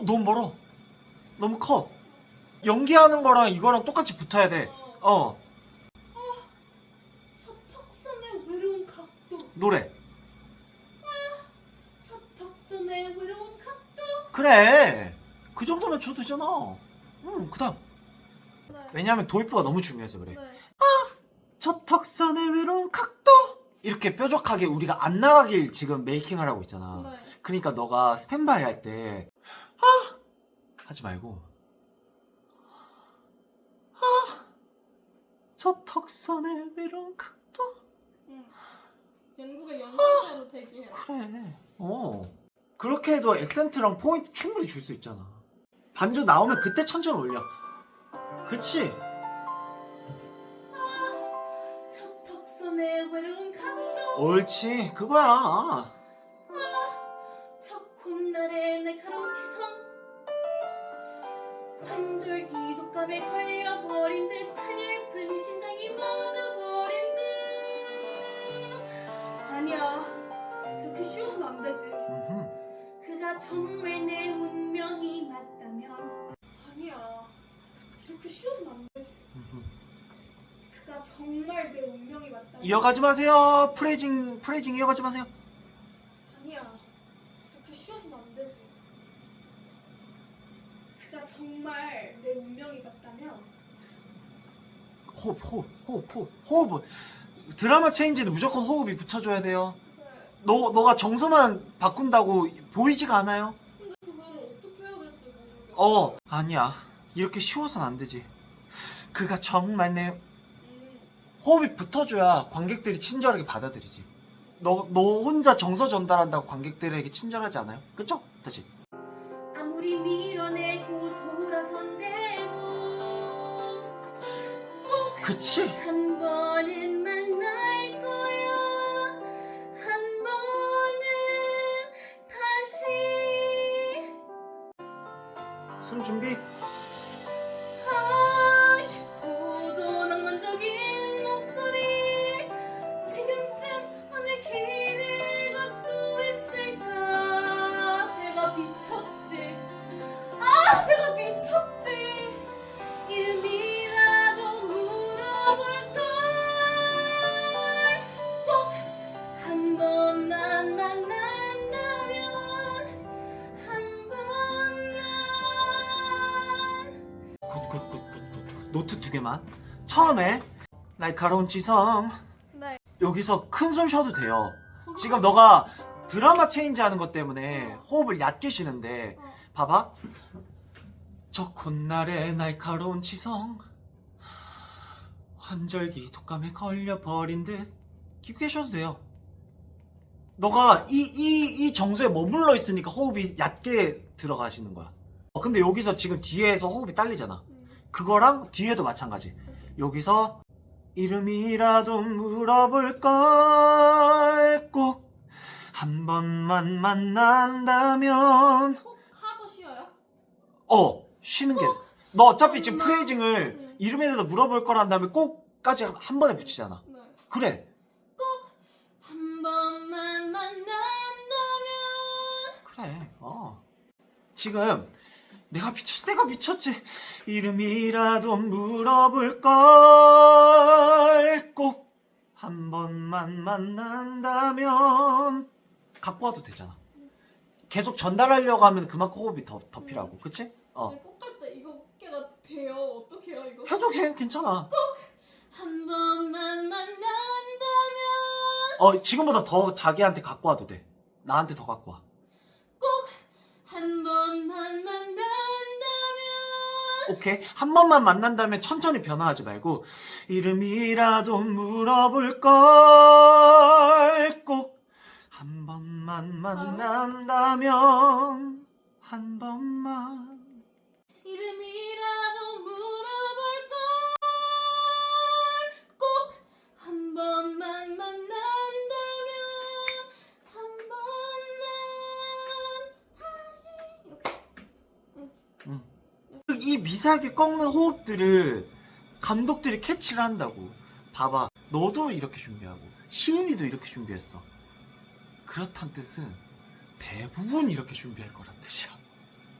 그 너무 멀어. 너무 커. 연기하는 거랑 이거랑 똑같이 붙어야 돼. 어, 저 턱선의 외로운 각도 노래. 저 턱선의 외로운 각도 그래. 그 정도면 줘도 되잖아. 응, 그 다음. 네. 왜냐하면 도입부가 너무 중요해서 그래. 네. 첫 턱선의 외로운 각도! 이렇게 뾰족하게 우리가 안 나가길 지금 메이킹을 하고 있잖아. 네. 그러니까 너가 스탠바이 할 때, 아! 하지 말고, 아! 첫 턱선의 외로운 각도? 응. 영국의 연습자로 대기해라. 그래. 어. 그렇게 해도 액센트랑 포인트 충분히 줄 수 있잖아. 반주 나오면 그때 천천히 올려. 그치? 저 외로운 각도 옳지. 그거야. 저 날카로운 치성 관절기 독감에 걸려버린 듯 가냘픈 심장이 멎어버린 듯 아니야 그렇게 쉬워선 안 되지. 그가 정말 내 운명이 맞다면 아니야 이렇게 쉬워선 안 되지. 그가 정말 내 운명이 맞다면 이어가지 마세요. 프레징, 프레징 이어가지 마세요. 아니야 그렇게 쉬워선 안 되지 그가 정말 내 운명이 맞다면 호흡, 호흡, 호흡, 호흡, 호흡. 드라마 체인지는 무조건 호흡이 붙여줘야 돼요. 너, 너가 정서만 바꾼다고 보이지가 않아요? 근데 그거를 어떻게 해야 될지 모르겠어 어, 아니야. 이렇게 쉬워선 안 되지. 그가 정말 내 음, 호흡이 붙어줘야 관객들이 친절하게 받아들이지. 너, 너 혼자 정서 전달한다고 관객들에게 친절하지 않아요? 그쵸? 다시. 아무리 밀어내고 돌아선대도 꼭 그치? 한 번은 만날 거야. 한 번은 다시. 숨 준비. 번만 만난다면 한 번만. 굿굿굿굿굿. 노트 두 개만. 처음에 날카로운 지성. 네. 여기서 큰 숨 쉬어도 돼요. 지금 너가 드라마 체인지 하는 것 때문에 호흡을 얕게 쉬는데 봐봐. 저 콧날의 날카로운 지성. 환절기 독감에 걸려버린 듯 깊게 쉬어도 돼요. 너가 이, 이, 이 정서에 머물러 있으니까 호흡이 얕게 들어가시는 거야. 어, 근데 여기서 지금 뒤에서 호흡이 딸리잖아. 그거랑 뒤에도 마찬가지. 여기서 이름이라도 물어볼걸 꼭 한 번만 만난다면 꼭 하고 쉬어요? 어 쉬는 게 너 어차피 지금 엄마. 프레이징을 응. 이름에다 물어볼 거란 다음에 꼭까지 한 번에 붙이잖아 네. 그래 그래. 어. 지금 내가 미쳤 내가 미쳤지. 이름이라도 물어볼 걸. 꼭 한 번만 만난다면 갖고 와도 되잖아. 계속 전달하려고 하면 그만큼 호흡이 더, 더 필요하고 그치? 어. 네, 꼭할 때 이거 어깨가 돼요? 어떻게 해요 이거? 해도 괜- 괜찮아. 한 번만 만난다면 어 지금보다 더 자기한테 갖고 와도 돼. 나한테 더 갖고 와 오케이? 한 번만 만난다면 천천히 변화하지 말고 이름이라도 물어볼 걸 꼭 한 번만 만난다면 한 번만. 이름이라도 물어볼 걸 꼭 한 번만 만난다면 한 번만 다시. 이렇게 이 미세하게 꺾는 호흡들을 감독들이 캐치를 한다고 봐봐 너도 이렇게 준비하고 시은이도 이렇게 준비했어 그렇단 뜻은 대부분 이렇게 준비할 거란 뜻이야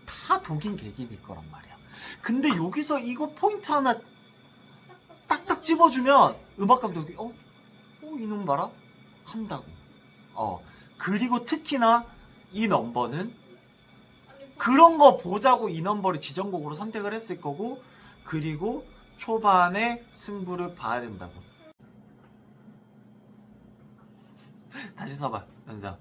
다 독인 개긴일 거란 말이야. 근데 여기서 이거 포인트 하나 딱딱 집어주면 음악 감독이 어? 어 이놈 봐라 한다고. 어 그리고 특히나 이 넘버는 그런 거 보자고 이 넘버를 지정곡으로 선택을 했을 거고 그리고 초반에 승부를 봐야 된다고. 다시 서봐 연자.